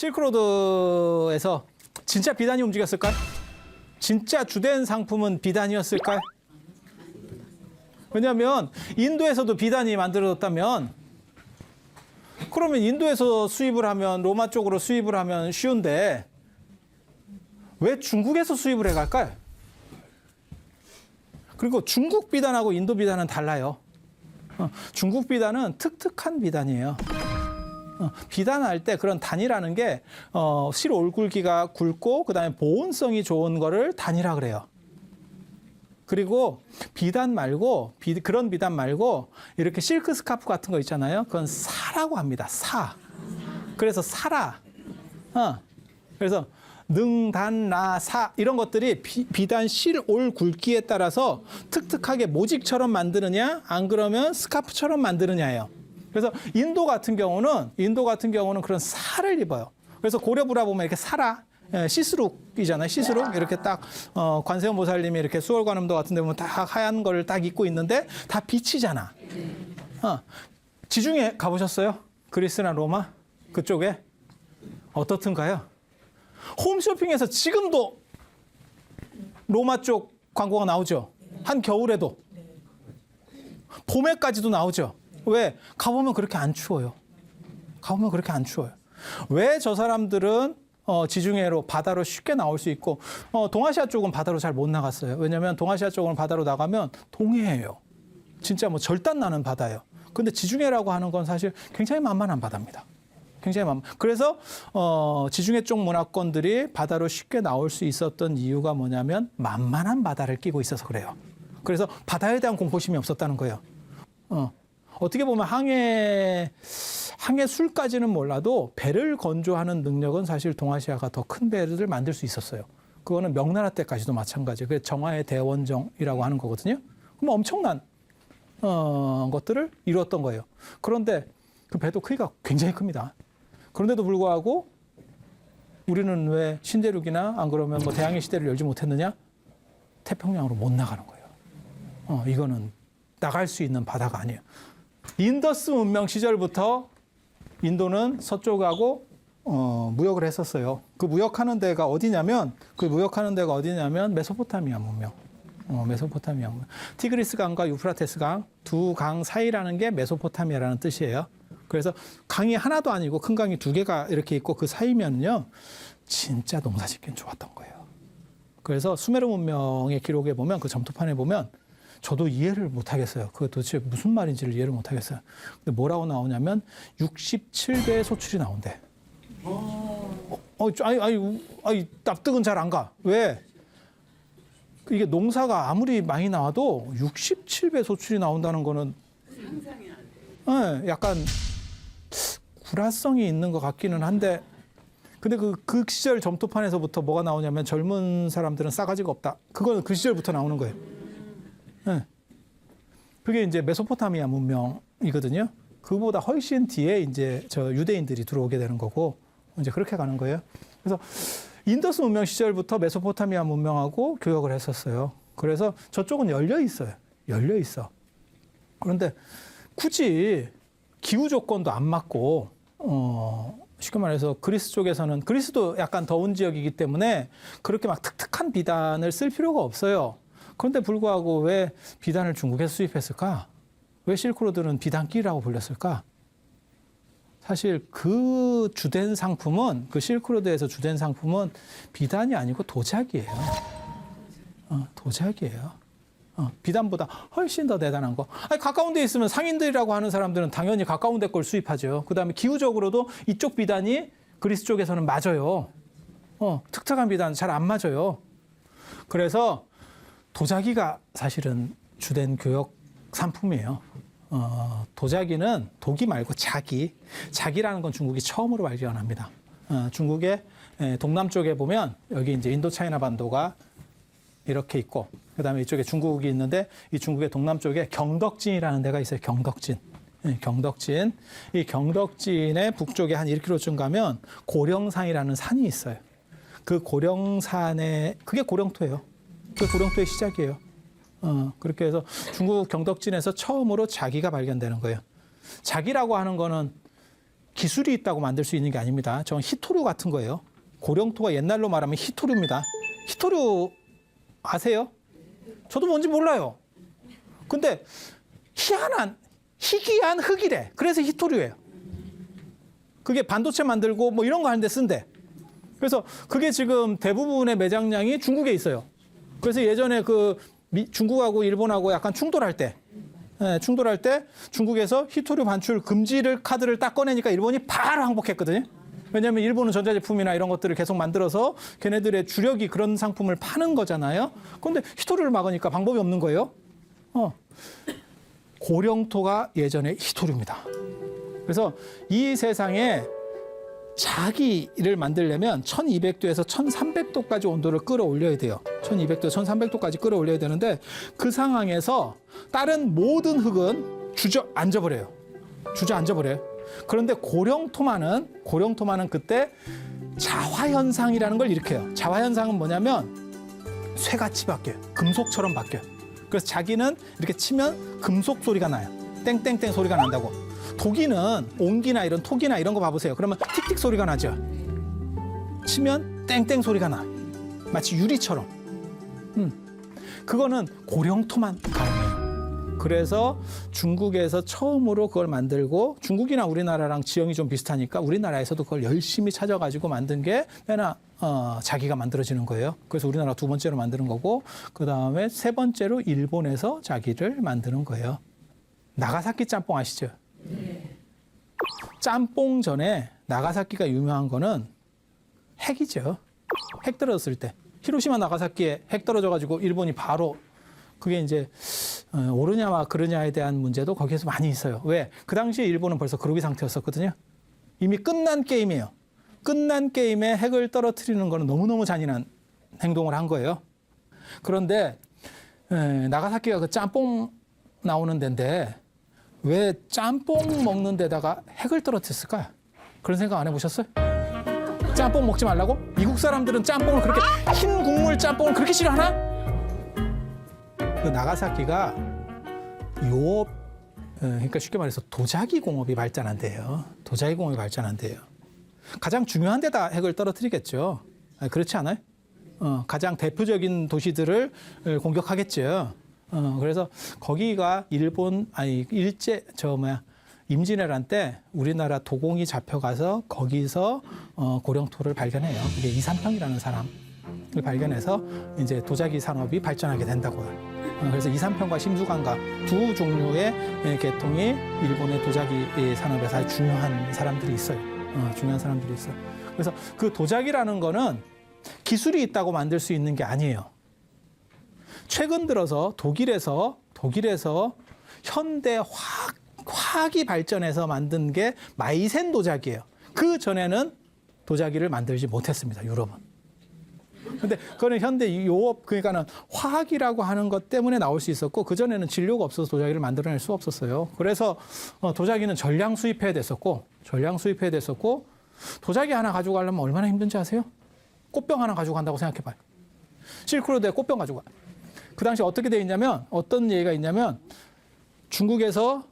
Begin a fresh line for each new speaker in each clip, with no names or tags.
실크로드에서 진짜 비단이 움직였을까요? 진짜 주된 상품은 비단이었을까요? 왜냐하면 인도에서도 비단이 만들어졌다면 그러면 인도에서 수입을 하면 로마 쪽으로 수입을 하면 쉬운데 왜 중국에서 수입을 해갈까요? 그리고 중국 비단하고 인도 비단은 달라요. 어, 중국 비단은 특특한 비단이에요. 어, 비단할 때 그런 단이라는 게 어, 실 올굵기가 굵고 그다음에 보온성이 좋은 거를 단이라 그래요. 그리고 비단 말고 비, 그런 비단 말고 이렇게 실크 스카프 같은 거 있잖아요. 그건 사라고 합니다. 사. 그래서 사라. 어. 그래서 능, 단, 나, 사 이런 것들이 비, 비단 실 올 굵기에 따라서 특특하게 모직처럼 만드느냐 안 그러면 스카프처럼 만드느냐예요. 그래서 인도 같은 경우는 인도 같은 경우는 그런 살을 입어요. 그래서 고려부라 보면 이렇게 살아 예, 시스룩이잖아요. 시스룩 이렇게 딱 어, 관세음 보살님이 이렇게 수월관음도 같은 데 보면 딱 하얀 거를 딱 입고 있는데 다 빛이잖아. 어, 지중해 가보셨어요? 그리스나 로마 그쪽에 어떻든가요? 홈쇼핑에서 지금도 로마 쪽 광고가 나오죠. 한 겨울에도 봄에까지도 나오죠. 왜? 가보면 그렇게 안 추워요. 가보면 그렇게 안 추워요. 왜 저 사람들은 어, 지중해로 바다로 쉽게 나올 수 있고 어, 동아시아 쪽은 바다로 잘 못 나갔어요. 왜냐하면 동아시아 쪽은 바다로 나가면 동해예요. 진짜 뭐 절단 나는 바다예요. 근데 지중해라고 하는 건 사실 굉장히 만만한 바다입니다. 굉장히 만. 그래서 어, 지중해 쪽 문화권들이 바다로 쉽게 나올 수 있었던 이유가 뭐냐면 만만한 바다를 끼고 있어서 그래요. 그래서 바다에 대한 공포심이 없었다는 거예요. 어, 어떻게 보면 항해 항해 술까지는 몰라도 배를 건조하는 능력은 사실 동아시아가 더 큰 배를 만들 수 있었어요. 그거는 명나라 때까지도 마찬가지예요. 그게 정화의 대원정이라고 하는 거거든요. 그럼 엄청난 어, 것들을 이루었던 거예요. 그런데 그 배도 크기가 굉장히 큽니다. 그런데도 불구하고 우리는 왜 신대륙이나 안 그러면 뭐 대항해 시대를 열지 못했느냐? 태평양으로 못 나가는 거예요. 어, 이거는 나갈 수 있는 바다가 아니에요. 인더스 문명 시절부터 인도는 서쪽하고 어, 무역을 했었어요. 그 무역하는 데가 어디냐면 그 무역하는 데가 어디냐면 메소포타미아 문명. 어, 메소포타미아 문명. 티그리스 강과 유프라테스 강 두 강 사이라는 게 메소포타미아라는 뜻이에요. 그래서 강이 하나도 아니고 큰 강이 두 개가 이렇게 있고 그 사이면요 진짜 농사짓기는 좋았던 거예요. 그래서 수메르 문명의 기록에 보면 그 점토판에 보면 저도 이해를 못 하겠어요. 그 도대체 무슨 말인지를 이해를 못 하겠어요. 근데 뭐라고 나오냐면 67배의 소출이 나온대. 어, 어, 아니, 아니, 아니, 납득은 잘 안 가. 왜? 이게 농사가 아무리 많이 나와도 67배 소출이 나온다는 거는
상상이 안 돼.
예, 약간 구라성이 있는 것 같기는 한데 근데 그, 그 시절 점토판에서부터 뭐가 나오냐면 젊은 사람들은 싸가지가 없다. 그거는 그 시절부터 나오는 거예요. 예. 그게 이제 메소포타미아 문명이거든요. 그보다 훨씬 뒤에 이제 저 유대인들이 들어오게 되는 거고 이제 그렇게 가는 거예요. 그래서 인더스 문명 시절부터 메소포타미아 문명하고 교역을 했었어요. 그래서 저쪽은 열려 있어요. 열려 있어. 그런데 굳이 기후 조건도 안 맞고 어 쉽게 말해서 그리스 쪽에서는 그리스도 약간 더운 지역이기 때문에 그렇게 막 특특한 비단을 쓸 필요가 없어요. 그런데 불구하고 왜 비단을 중국에서 수입했을까? 왜 실크로드는 비단길이라고 불렸을까? 사실 그 주된 상품은 그 실크로드에서 주된 상품은 비단이 아니고 도자기예요. 어, 도자기예요. 어, 비단보다 훨씬 더 대단한 거. 아니, 가까운 데 있으면 상인들이라고 하는 사람들은 당연히 가까운 데 걸 수입하죠. 그 다음에 기후적으로도 이쪽 비단이 그리스 쪽에서는 맞아요. 어, 특특한 비단 잘 안 맞아요. 그래서 도자기가 사실은 주된 교역 상품이에요. 어, 도자기는 도기 말고 자기. 자기라는 건 중국이 처음으로 발견합니다. 어, 중국의 에, 동남쪽에 보면 여기 이제 인도 차이나 반도가 이렇게 있고 그다음에 이쪽에 중국이 있는데 이 중국의 동남쪽에 경덕진이라는 데가 있어요. 경덕진. 예, 경덕진. 이 경덕진의 북쪽에 한 1km쯤 가면 고령산이라는 산이 있어요. 그 고령산에 그게 고령토예요. 그 고령토의 시작이에요. 어, 그렇게 해서 중국 경덕진에서 처음으로 자기가 발견되는 거예요. 자기라고 하는 거는 기술이 있다고 만들 수 있는 게 아닙니다. 전 히토류 같은 거예요. 고령토가 옛날로 말하면 히토류입니다. 히토류 아세요? 저도 뭔지 몰라요. 근데 희한한 희귀한 흙이래. 그래서 히토류예요. 그게 반도체 만들고 뭐 이런 거 하는데 쓴대. 그래서 그게 지금 대부분의 매장량이 중국에 있어요. 그래서 예전에 그 미- 중국하고 일본하고 약간 충돌할 때, 예, 충돌할 때 중국에서 히토류 반출 금지를 카드를 딱 꺼내니까 일본이 바로 항복했거든요. 왜냐하면 일본은 전자제품이나 이런 것들을 계속 만들어서 걔네들의 주력이 그런 상품을 파는 거잖아요. 그런데 히토류를 막으니까 방법이 없는 거예요. 어. 고령토가 예전에 히토류입니다. 그래서 이 세상에 자기를 만들려면 1200도에서 1300도까지 온도를 끌어올려야 돼요. 1200도, 1300도까지 끌어올려야 되는데 그 상황에서 다른 모든 흙은 주저앉아 버려요. 주저앉아 버려요. 그런데 고령토만은 고령토만은 그때 자화 현상이라는 걸 일으켜요. 자화 현상은 뭐냐면 쇠같이 바뀌어요. 금속처럼 바뀌어요. 그래서 자기는 이렇게 치면 금속 소리가 나요. 땡땡땡 소리가 난다고. 독이는 옹기나 이런 톡이나 이런 거 봐보세요. 그러면 틱틱 소리가 나죠. 치면 땡땡 소리가 나. 마치 유리처럼. 음. 그거는 고령토만 가능해요. 그래서 중국에서 처음으로 그걸 만들고 중국이나 우리나라랑 지형이 좀 비슷하니까 우리나라에서도 그걸 열심히 찾아가지고 만든 게 맨날 어, 자기가 만들어지는 거예요. 그래서 우리나라 두 번째로 만드는 거고 그 다음에 세 번째로 일본에서 자기를 만드는 거예요. 나가사키 짬뽕 아시죠? 짬뽕 전에 나가사키가 유명한 거는 핵이죠. 핵 떨어졌을 때. 히로시마 나가사키에 핵 떨어져 가지고 일본이 바로 그게 이제 어, 오르냐와 그르냐에 대한 문제도 거기에서 많이 있어요. 왜? 그 당시에 일본은 벌써 그러기 상태였었거든요. 이미 끝난 게임이에요. 끝난 게임에 핵을 떨어뜨리는 거는 너무너무 잔인한 행동을 한 거예요. 그런데 에, 나가사키가 그 짬뽕 나오는 데인데 왜 짬뽕 먹는 데다가 핵을 떨어뜨렸을까요? 그런 생각 안 해보셨어요? 짬뽕 먹지 말라고? 미국 사람들은 짬뽕을 그렇게 흰 국물 짬뽕을 그렇게 싫어하나? 그 나가사키가 요업 어, 그러니까 쉽게 말해서 도자기 공업이 발전한대요. 도자기 공업이 발전한대요. 가장 중요한 데다 핵을 떨어뜨리겠죠. 아, 그렇지 않아요? 어, 가장 대표적인 도시들을 어, 공격하겠죠. 어, 그래서 거기가 일본 아니 일제 저 뭐야 임진왜란 때 우리나라 도공이 잡혀가서 거기서 어, 고령토를 발견해요. 이게 이삼평이라는 사람을 발견해서 이제 도자기 산업이 발전하게 된다고요. 어, 그래서 이삼평과 심수관과 두 종류의 예, 계통이 일본의 도자기 예, 산업에서 중요한 사람들이 있어요. 어, 중요한 사람들이 있어요. 그래서 그 도자기라는 거는 기술이 있다고 만들 수 있는 게 아니에요. 최근 들어서 독일에서 독일에서 현대 화학 화학이 발전해서 만든 게 마이센 도자기예요. 그 전에는 도자기를 만들지 못했습니다. 유럽은. 근데 그거는 현대 요업 그러니까는 화학이라고 하는 것 때문에 나올 수 있었고 그 전에는 진료가 없어서 도자기를 만들어낼 수 없었어요. 그래서 어, 도자기는 전량 수입해야 됐었고 전량 수입해야 됐었고 도자기 하나 가지고 가려면 얼마나 힘든지 아세요? 꽃병 하나 가지고 간다고 생각해봐요. 실크로드에 꽃병 가지고 가. 그 당시 어떻게 돼 있냐면 어떤 얘기가 있냐면 중국에서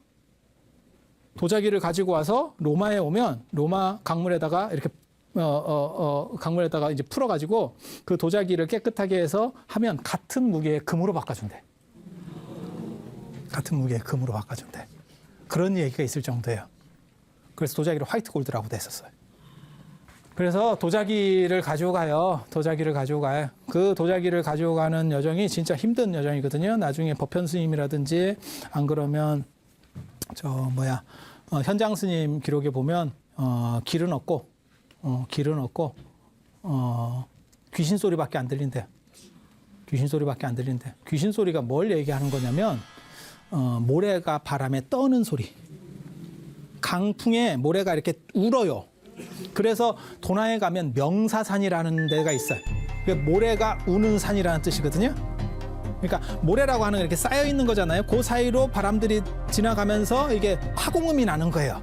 도자기를 가지고 와서 로마에 오면 로마 강물에다가 이렇게 어, 어, 어, 강물에다가 이제 풀어가지고 그 도자기를 깨끗하게 해서 하면 같은 무게의 금으로 바꿔준대. 같은 무게의 금으로 바꿔준대. 그런 얘기가 있을 정도예요. 그래서 도자기를 화이트 골드라고 됐었어요. 그래서 도자기를 가지고 가요. 도자기를 가지고 가요. 그 도자기를 가지고 가는 여정이 진짜 힘든 여정이거든요. 나중에 법현 스님이라든지 안 그러면 저 뭐야 어, 현장 스님 기록에 보면 어, 길은 없고 어, 길은 없고 어, 귀신 소리밖에 안 들린대요. 귀신 소리밖에 안 들린대. 귀신 소리가 뭘 얘기하는 거냐면 어, 모래가 바람에 떠는 소리. 강풍에 모래가 이렇게 울어요. 그래서 도나에 가면 명사산이라는 데가 있어요. 그 모래가 우는 산이라는 뜻이거든요. 그러니까 모래라고 하는 게 이렇게 쌓여 있는 거잖아요. 그 사이로 바람들이 지나가면서 이게 화공음이 나는 거예요.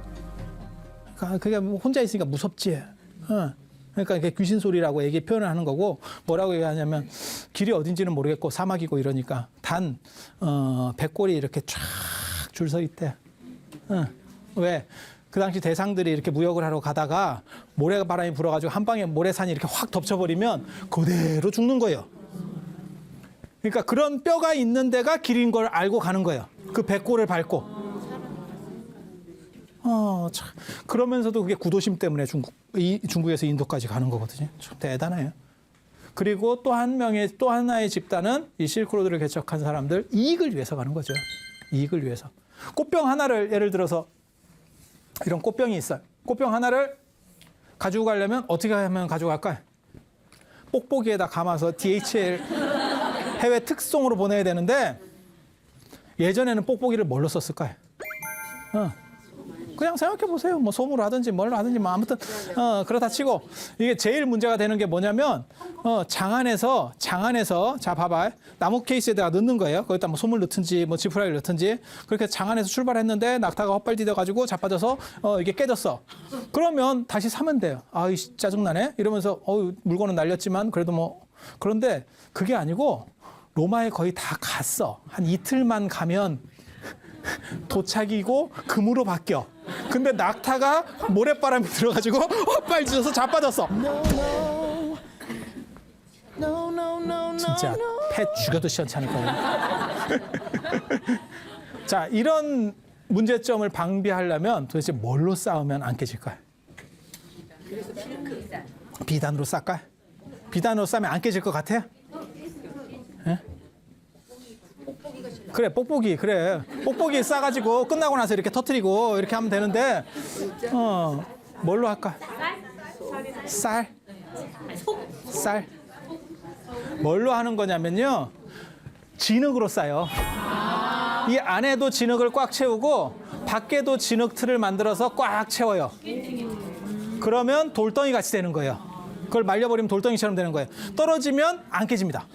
그러니까 그게 뭐 혼자 있으니까 무섭지. 어. 그러니까 이게 귀신 소리라고 얘기 표현을 하는 거고 뭐라고 얘기하냐면 길이 어딘지는 모르겠고 사막이고 이러니까 단 어, 백골이 이렇게 쫙 줄 서 있대. 어. 왜? 그 당시 대상들이 이렇게 무역을 하러 가다가 모래바람이 불어가지고 한 방에 모래산이 이렇게 확 덮쳐버리면 그대로 죽는 거예요. 그러니까 그런 뼈가 있는 데가 길인 걸 알고 가는 거예요. 그 백골을 밟고. 어, 참. 그러면서도 그게 구도심 때문에 중국, 이, 중국에서 인도까지 가는 거거든요. 참 대단해요. 그리고 또 한 명의, 또 하나의 집단은 이 실크로드를 개척한 사람들 이익을 위해서 가는 거죠. 이익을 위해서. 꽃병 하나를 예를 들어서 이런 꽃병이 있어요. 꽃병 하나를 가지고 가려면 어떻게 하면 가져갈까요? 뽁뽁이에다 감아서 DHL 해외 특송으로 보내야 되는데 예전에는 뽁뽁이를 뭘로 썼을까요? 어. 그냥 생각해 보세요. 뭐 솜으로 하든지 뭘로 하든지 뭐 아무튼 어 그렇다 치고 이게 제일 문제가 되는 게 뭐냐면 어 장안에서 장안에서 자 봐봐 나무 케이스에다가 넣는 거예요. 거기다 뭐 솜을 넣든지 뭐 지푸라기를 넣든지 그렇게 장안에서 출발했는데 낙타가 헛발 디뎌 가지고 자빠져서 어 이게 깨졌어. 그러면 다시 사면 돼요. 아 이 짜증나네 이러면서 어 물건은 날렸지만 그래도 뭐 그런데 그게 아니고 로마에 거의 다 갔어. 한 이틀만 가면 도착이고 금으로 바뀌어. 근데 낙타가 모래바람이 들어가지고 헛발 찢어서 자빠졌어. 진짜 패 죽여도 시원찮을 거예요. 자 이런 문제점을 방비하려면 도대체 뭘로 싸우면 안 깨질까요? 비단으로 쌀까요? 비단으로 싸면 안 깨질 것 같아요? 그래 뽁뽁이 그래 뽁뽁이 싸가지고 끝나고 나서 이렇게 터트리고 이렇게 하면 되는데 어 뭘로 할까? 쌀? 쌀? 뭘로 하는 거냐면요 진흙으로 싸요. 이 안에도 진흙을 꽉 채우고 밖에도 진흙 틀을 만들어서 꽉 채워요. 그러면 돌덩이 같이 되는 거예요. 그걸 말려버리면 돌덩이처럼 되는 거예요. 떨어지면 안 깨집니다.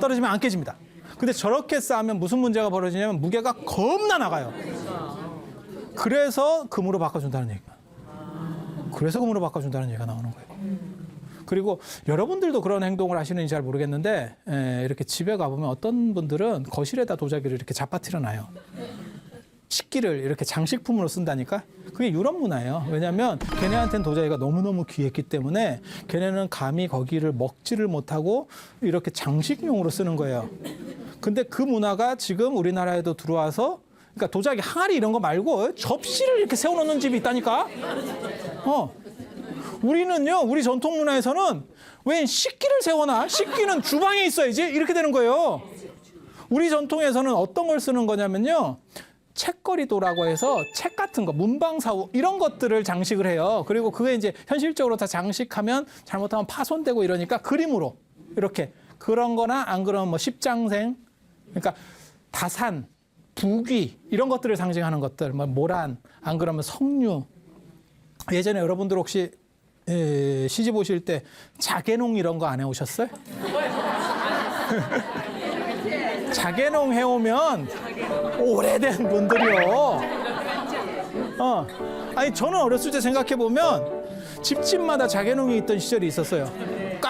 떨어지면 안 깨집니다. 근데 저렇게 쌓으면 무슨 문제가 벌어지냐면 무게가 겁나 나가요. 그래서 금으로 바꿔준다는 얘기가. 그래서 금으로 바꿔준다는 얘기가 나오는 거예요. 그리고 여러분들도 그런 행동을 하시는지 잘 모르겠는데 에, 이렇게 집에 가보면 어떤 분들은 거실에다 도자기를 이렇게 잡아뜨려 놔요. 식기를 이렇게 장식품으로 쓴다니까? 그게 유럽 문화예요. 왜냐하면 걔네한테는 도자기가 너무너무 귀했기 때문에 걔네는 감히 거기를 먹지를 못하고 이렇게 장식용으로 쓰는 거예요. 근데 그 문화가 지금 우리나라에도 들어와서 그러니까 도자기 항아리 이런 거 말고 접시를 이렇게 세워놓는 집이 있다니까? 어. 우리는요, 우리 전통 문화에서는 왜 식기를 세워놔? 식기는 주방에 있어야지? 이렇게 되는 거예요. 우리 전통에서는 어떤 걸 쓰는 거냐면요. 책거리도라고 해서 책 같은 거, 문방사우 이런 것들을 장식을 해요. 그리고 그게 이제 현실적으로 다 장식하면 잘못하면 파손되고 이러니까 그림으로 이렇게 그런 거나 안 그러면 뭐 십장생 그러니까 다산, 부귀 이런 것들을 상징하는 것들, 뭐 모란, 안 그러면 석류. 예전에 여러분들 혹시 에, 시집 오실 때 자개농 이런 거 안 해오셨어요? 자개농 해오면 오래된 분들이요. 어. 아니 저는 어렸을 때 생각해 보면 집집마다 자개농이 있던 시절이 있었어요.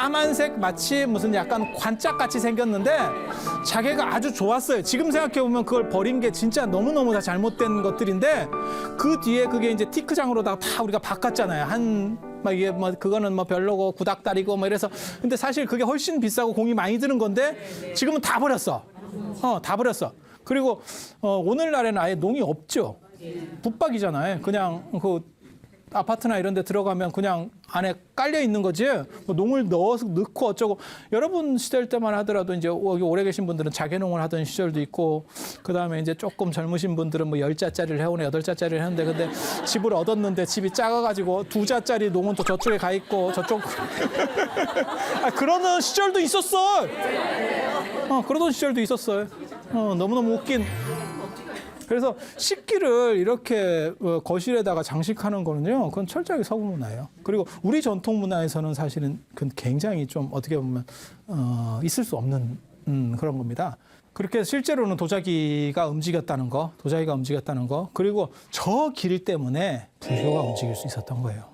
까만색 마치 무슨 약간 관짝같이 생겼는데 자개가 아주 좋았어요. 지금 생각해 보면 그걸 버린 게 진짜 너무너무 다 잘못된 것들인데 그 뒤에 그게 이제 티크장으로다가 다 우리가 바꿨잖아요. 한막 이게 뭐 그거는 뭐 별로고 구닥다리고 뭐 이래서 근데 사실 그게 훨씬 비싸고 공이 많이 드는 건데 지금은 다 버렸어. 어, 다 버렸어. 그리고 어, 오늘날에는 아예 농이 없죠. 붙박이잖아요. 그냥 그 아파트나 이런 데 들어가면 그냥 안에 깔려 있는 거지. 뭐 농을 넣어서 넣고 어쩌고. 여러분 시절 때만 하더라도 이제 오래 계신 분들은 자개농을 하던 시절도 있고 그다음에 이제 조금 젊으신 분들은 뭐 열 자짜리를 해오네 여덟 자짜리를 했는데 근데 집을 얻었는데 집이 작아 가지고 두 자짜리 농은 또 저쪽에 가 있고 저쪽 아, 그러는 시절도 있었어. 어, 그러던 시절도 있었어요. 어, 너무너무 웃긴. 그래서 식기를 이렇게 어, 거실에다가 장식하는 거는요, 그건 철저하게 서구 문화예요. 그리고 우리 전통 문화에서는 사실은 그건 굉장히 좀 어떻게 보면 어, 있을 수 없는 음, 그런 겁니다. 그렇게 실제로는 도자기가 움직였다는 거, 도자기가 움직였다는 거, 그리고 저 길 때문에 불교가 움직일 수 있었던 거예요.